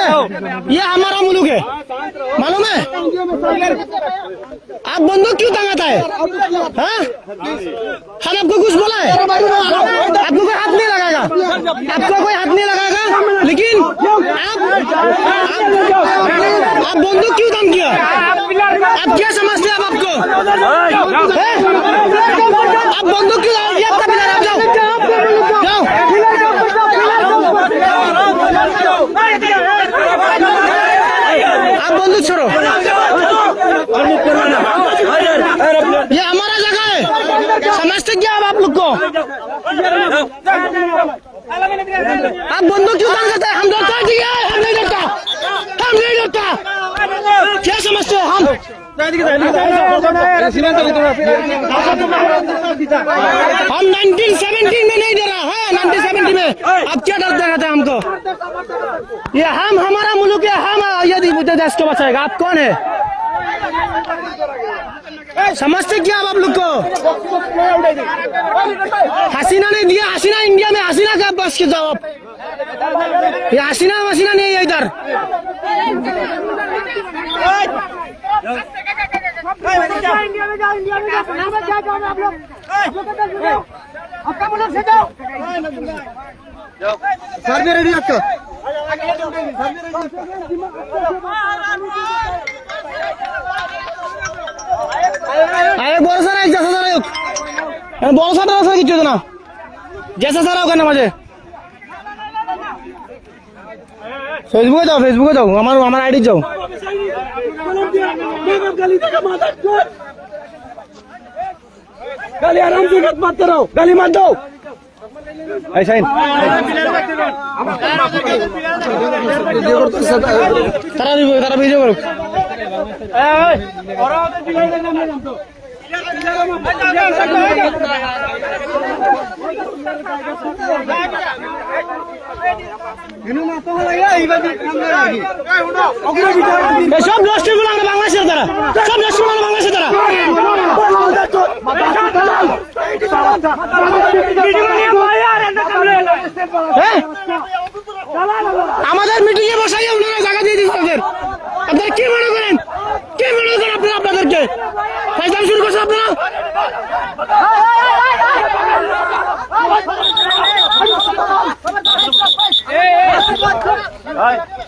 है। ये हमारा मुल्क है। मालूम है? आप बंदूक क्यों तंगाता है? हाँ? हम आपको कुछ बोला है? आपको कोई हाथ नहीं लगाएगा? आपको कोई हाथ नहीं लगाएगा? लेकिन आप आप, बंदूक क्यों दम किया? आप क्या समझते हैं आप आपको? आप बंदूक क्यों ये आपका पिलर आप जाओ जाओ आप बंदूक छोड़ो ये हमारा जगह है समझते क्या आप बंदूक क्यों तंग करते हैं? हम डरता है, हम नहीं डरता हम नहीं डरता क्या समझते हो हम? हम 1970 में नहीं डरा है 1970 में। अब क्या डर दिखाते हैं हमको? ये हम, हमारा मुल्क है हम यदि देश को बचाएगा। आप कौन है? समझते क्या आप लोग को? हसीना ने दिया हसीना इंडिया में हसीना का बस के जवाब ये हसीना वसीना नहीं है इधर इंडिया में जाओ इंडिया में जाओ यहाँ पर क्या जाओ आप लोग आप लोग किधर से जाओ आपका मुल्क से जाओ सर भी रेडी आपका আরে বড় স্যার এক জেসা স্যার বড় সার না স্যার কিছু না। জেসা স্যার ওখানে মাঝে। ফেসবুকে যাও ফেসবুকে যাও। আমার আমার আইডি যাও। গালি আরাম সে মত মারতে তারা তারা ভিডিও করুক সব রাষ্ট্রগুলো আমরা বাংলাদেশের সব আমরা বাংলাদেশের হ্যাঁ? আমাদের মিটিং এ বসাই জায়গা দিয়ে দিচ্ছে কি মনে Hey!